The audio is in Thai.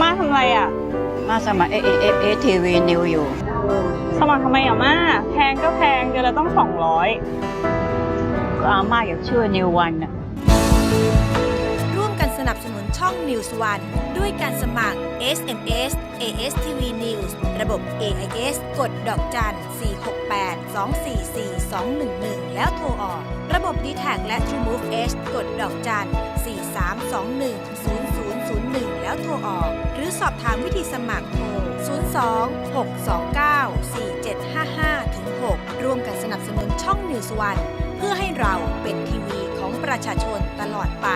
มาทำไรอะ มาสมัครเอเอเอเอทีวีนิวอยู่ สมัครทำไมอะมาแพงก็แพงเดือนละต้องสองร้อยก็อาม่าอยากช่วยนิววันน่ะร่วมกันสนับสนุนช่อง News One ด้วยการสมัคร SMS ASTV News ระบบ AIS กดดอกจัน 468 244 211 แล้วโทรออก ระบบ d t แทและ TrueMove H กดดอกจัน 4321 0001 แล้วโทรออกห รือสอบถามวิธีสมัครโทร 02 629 4755 6ร่วมกันสนับสนุนช่อง News One เพื่อให้เราเป็นทีวีของประชาชนตลอดไป